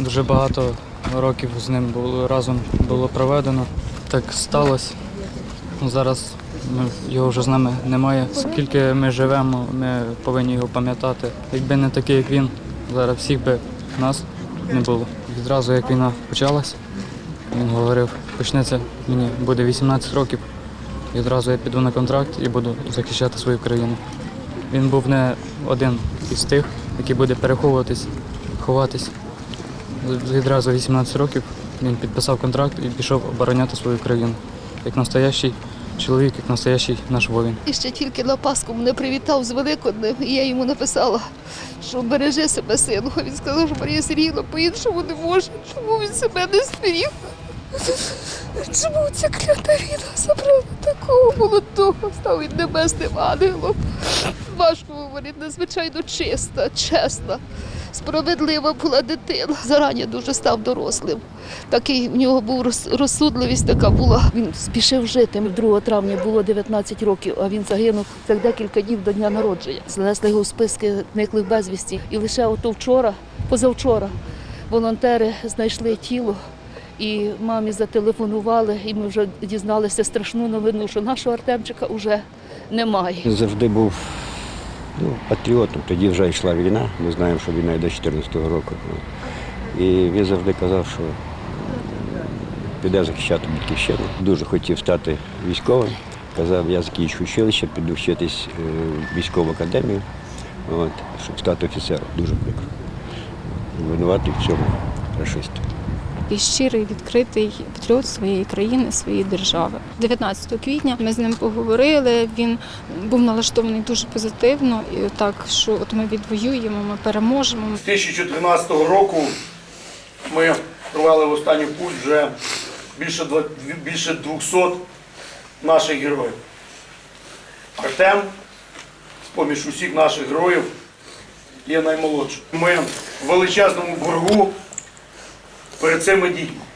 Дуже багато років з ним було разом було проведено. Так сталося. Зараз його вже з нами немає. Скільки ми живемо, ми повинні його пам'ятати. Якби не такий, як він, зараз всіх би нас не було. Відразу як війна почалась, він говорив, почнеться мені буде 18 років. Відразу я піду на контракт і буду захищати свою країну. Він був не один із тих, який буде переховуватись, ховатись. Відразу 18 років він підписав контракт і пішов обороняти свою країну. Як настоящий чоловік, як настоящий наш воїн. І ще тільки на Пасху мене привітав з Великоднем, і я йому написала, що бережи себе, синку. Він сказав, що Марія Сергіївна по-іншому не може. Чому він себе не зберіг? Чому ця клята війна забрала такого молодого, став він небесним ангелом? Важко говорити, надзвичайно чиста, чесна, справедлива була дитина. Зарані дуже став дорослим. Такий в нього був розсудливість така була. Він спішив жити. 2 травня було 19 років, а він загинув за декілька днів до дня народження. Занесли його в списки зниклих безвісті. І лише ото вчора, позавчора, волонтери знайшли тіло. І мамі зателефонували, і ми вже дізналися страшну новину, що нашого Артемчика вже немає. Завжди був ну, патріотом. Тоді вже йшла війна. Ми знаємо, що війна йде 14-го року. Ну, І він завжди казав, що піде захищати батьківщину. Дуже хотів стати військовим. Казав, я закінчу училище, піду вчитись е, в військову академію, от, щоб стати офіцером. Дуже прикро. Винуватий в цьому рашист. І щирий, відкритий патріот своєї країни, своєї держави. 19 квітня ми з ним поговорили. Він був налаштований дуже позитивно, і так, що от ми відвоюємо, ми переможемо. З 2013 року ми провели в останню путь вже більше, більше 200 наших героїв. Артем, з-поміж усіх наших героїв, є наймолодшим. Ми в величезному боргу перед цими дітьми.